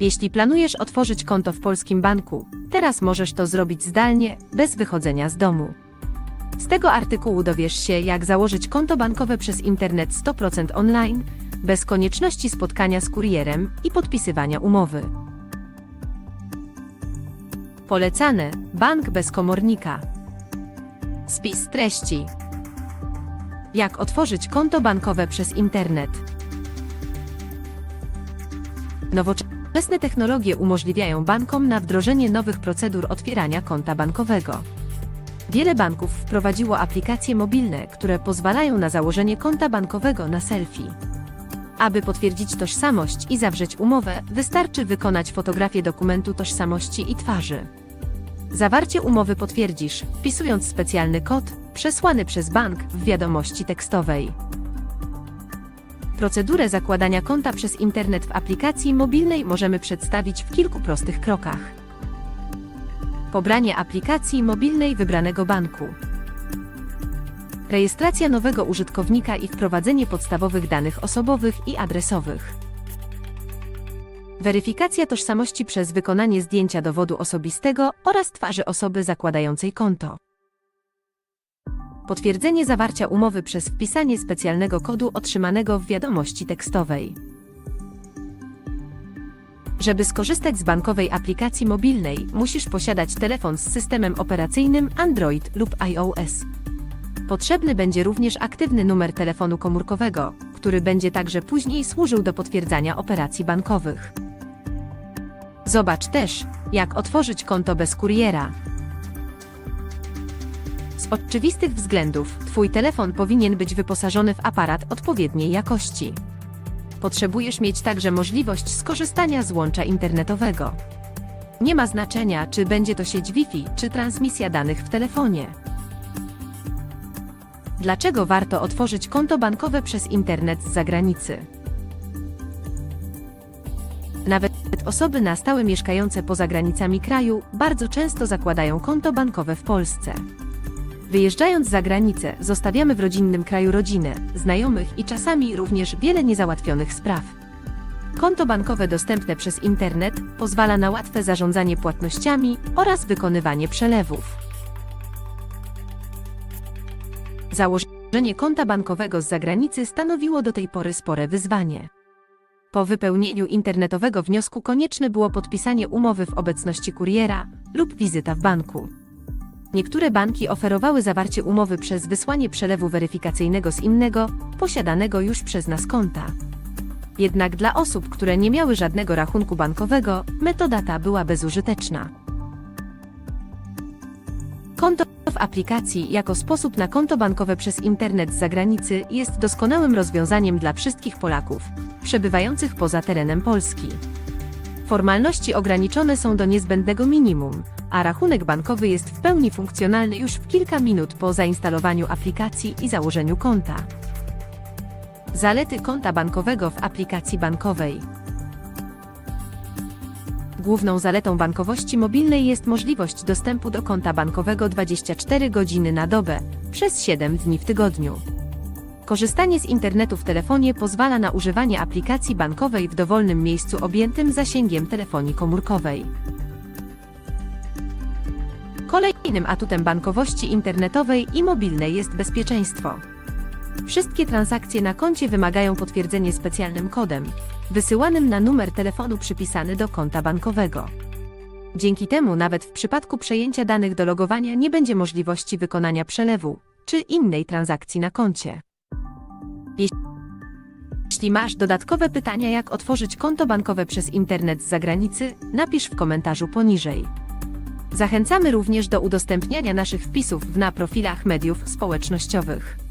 Jeśli planujesz otworzyć konto w polskim banku, teraz możesz to zrobić zdalnie, bez wychodzenia z domu. Z tego artykułu dowiesz się, jak założyć konto bankowe przez internet 100% online, bez konieczności spotkania z kurierem i podpisywania umowy. Polecane bank bez komornika. Spis treści. Jak otworzyć konto bankowe przez internet? Nowoczesne technologie umożliwiają bankom na wdrożenie nowych procedur otwierania konta bankowego. Wiele banków wprowadziło aplikacje mobilne, które pozwalają na założenie konta bankowego na selfie. Aby potwierdzić tożsamość i zawrzeć umowę, wystarczy wykonać fotografię dokumentu tożsamości i twarzy. Zawarcie umowy potwierdzisz, wpisując specjalny kod, przesłany przez bank w wiadomości tekstowej. Procedurę zakładania konta przez internet w aplikacji mobilnej możemy przedstawić w kilku prostych krokach. Pobranie aplikacji mobilnej wybranego banku. Rejestracja nowego użytkownika i wprowadzenie podstawowych danych osobowych i adresowych. Weryfikacja tożsamości przez wykonanie zdjęcia dowodu osobistego oraz twarzy osoby zakładającej konto. Potwierdzenie zawarcia umowy przez wpisanie specjalnego kodu otrzymanego w wiadomości tekstowej. Żeby skorzystać z bankowej aplikacji mobilnej, musisz posiadać telefon z systemem operacyjnym Android lub iOS. Potrzebny będzie również aktywny numer telefonu komórkowego, który będzie także później służył do potwierdzania operacji bankowych. Zobacz też, jak otworzyć konto bez kuriera. Oczywistych względów, Twój telefon powinien być wyposażony w aparat odpowiedniej jakości. Potrzebujesz mieć także możliwość skorzystania z łącza internetowego. Nie ma znaczenia, czy będzie to sieć Wi-Fi, czy transmisja danych w telefonie. Dlaczego warto otworzyć konto bankowe przez internet z zagranicy? Nawet osoby na stałe mieszkające poza granicami kraju bardzo często zakładają konto bankowe w Polsce. Wyjeżdżając za granicę, zostawiamy w rodzinnym kraju rodzinę, znajomych i czasami również wiele niezałatwionych spraw. Konto bankowe dostępne przez internet pozwala na łatwe zarządzanie płatnościami oraz wykonywanie przelewów. Założenie konta bankowego z zagranicy stanowiło do tej pory spore wyzwanie. Po wypełnieniu internetowego wniosku konieczne było podpisanie umowy w obecności kuriera lub wizyta w banku. Niektóre banki oferowały zawarcie umowy przez wysłanie przelewu weryfikacyjnego z innego, posiadanego już przez nas konta. Jednak dla osób, które nie miały żadnego rachunku bankowego, metoda ta była bezużyteczna. Konto w aplikacji jako sposób na konto bankowe przez internet z zagranicy jest doskonałym rozwiązaniem dla wszystkich Polaków przebywających poza terenem Polski. Formalności ograniczone są do niezbędnego minimum, a rachunek bankowy jest w pełni funkcjonalny już w kilka minut po zainstalowaniu aplikacji i założeniu konta. Zalety konta bankowego w aplikacji bankowej. Główną zaletą bankowości mobilnej jest możliwość dostępu do konta bankowego 24 godziny na dobę, przez 7 dni w tygodniu. Korzystanie z internetu w telefonie pozwala na używanie aplikacji bankowej w dowolnym miejscu objętym zasięgiem telefonii komórkowej. Kolejnym atutem bankowości internetowej i mobilnej jest bezpieczeństwo. Wszystkie transakcje na koncie wymagają potwierdzenia specjalnym kodem, wysyłanym na numer telefonu przypisany do konta bankowego. Dzięki temu nawet w przypadku przejęcia danych do logowania nie będzie możliwości wykonania przelewu czy innej transakcji na koncie. Jeśli masz dodatkowe pytania, jak otworzyć konto bankowe przez internet z zagranicy, napisz w komentarzu poniżej. Zachęcamy również do udostępniania naszych wpisów na profilach mediów społecznościowych.